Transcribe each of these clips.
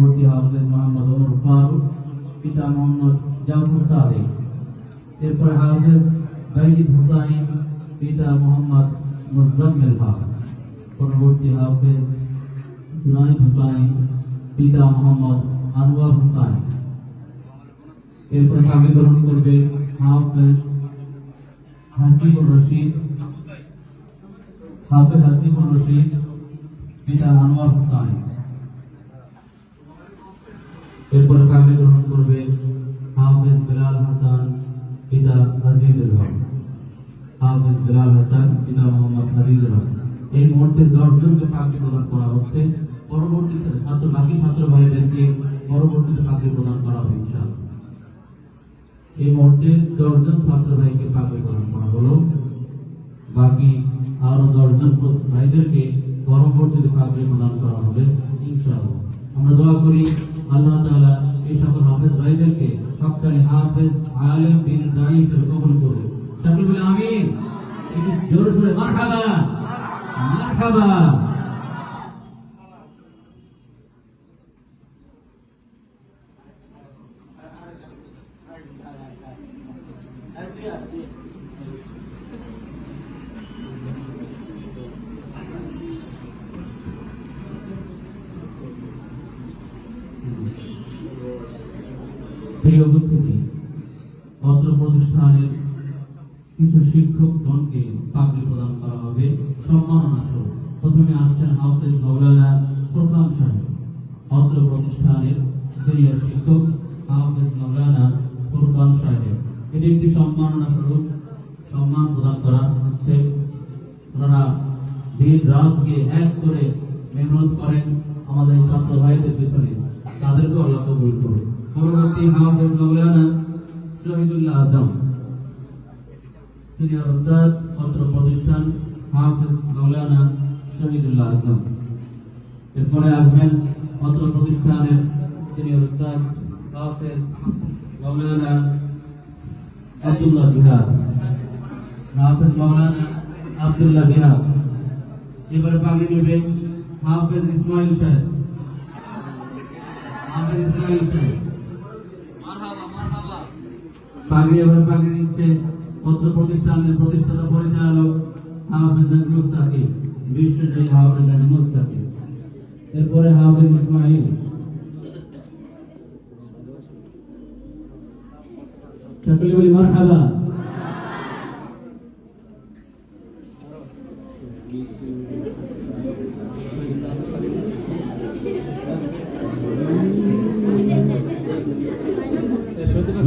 পরবর্তী হাফেজ মোহাম্মদ ওমর ফারুক, পিতা মোহাম্মদ জাফর সাদেক। এরপরে হাফেজ বাইজিদ হুসাইন, পিতা মোহাম্মদ মুজাম্মেল হক। পরবর্তী হাফেজ জুনাইদ হুসাইন, পিতা মোহাম্মদ আনোয়ার হুসাইন। এরপরে কামে গ্রহণ করবে হাফেজ হাসিবুর রশিদ। হাফেজ হাসিবুর রশিদ, পিতা আনোয়ার হুসাইন। এরপরে কামে গ্রহণ করবে হাফেজ বিলাল হাসান, পিতা আজিজুল হক। হাফেজ বিলাল হাসান, পিতা মোহাম্মদ আজিজুল হক। এই মুহূর্তে দশজনকে পাগড়ি প্রদান করা হচ্ছে। পরবর্তীতে ছাত্র বাকি ছাত্র ভাইদেরকে পরবর্তীতে পাগড়ি প্রদান করা হবে, ইনশাআল্লাহ। এই মুহূর্তে দশজন ছাত্র ভাইকে পাগড়ি প্রদান করা হলো। বাকি আরও দশজন ভাইদেরকে পরবর্তীতে পাগড়ি প্রদান করা হবে, ইনশাআল্লাহ। আমরা দোয়া করি আল্লাহ তাআলা এই সকল হাফেজ ভাইদেরকে সবখানে হাফেজ আলেম দিন দাঁড়ি হিসেবে কবুল করবে সকলে বলে আমিন। একটু জোরে সোরে মারহাবা। মারহাবা। প্রিয় উপস্থিতি অত্র প্রতিষ্ঠানের কিছু শিক্ষক গণকে পাগড়ি প্রদান করা হবে। সম্মাননা স্বরূপ প্রথমে আসছেন হাফেজ মৌলানা ফোরকান সাহেব অত্র প্রতিষ্ঠানের সিনিয়র শিক্ষক হাফেজ মৌলানা ফোরকান সাহেব। এটি একটি সম্মাননা স্বরূপ সম্মান প্রদান করা হচ্ছে। ওনারা দিন রাত গিয়ে এক করে মেহনত করেন। আমাদের ছাত্র ভাইদের পেছনে তাদেরকে আল্লাহ কবুল করুন সিনিয়র ওস্তাদ অত্র প্রতিষ্ঠান হাফেজ মৌলানা শহীদুল্লাহ আজম এরপরে আসবেন অত্র প্রতিষ্ঠানের সিনিয়র ওস্তাদ হাফেজ মৌলানা আব্দুল্লাহ জিহাদ। হাফেজ মৌলানা আব্দুল্লাহ জিহাদ। এবারে পাগড়ি নেবে হাফেজ ইসমাইল সাহেব। হাফেজ ইসমাইল সাহেব। পাগড়ি এবারে পাগড়ি নিচ্ছে পত্র প্রতিষ্ঠানের প্রতিষ্ঠাতা পরিচালক হাফেজ নাকি মুস্তাকিম, বিশ্বজয়ী হাফেজ নাকি এরপরে হাফেজ ইসমাইল। সকলে বলি মারহাবা।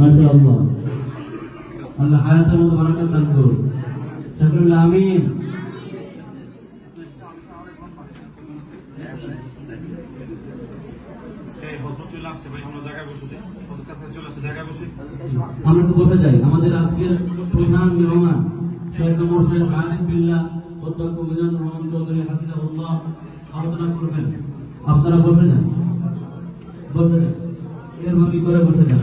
মাশাআল্লাহ। আল্লাহ হায়াতের মধ্যে বারাকাত দান করুন। সকলে আমিন। আমরা তো বসে যাই আমাদের আজকের প্রধান মেহমান শেখ মোর্শেদ আলিম বিল্লাহ অধ্যক্ষ মিজানুর রহমান চৌধুরী হাফিজাহুল্লাহ আলোচনা করবেন। আপনারা বসে যান। বসে যান। এর ভাবি করে বসে যান।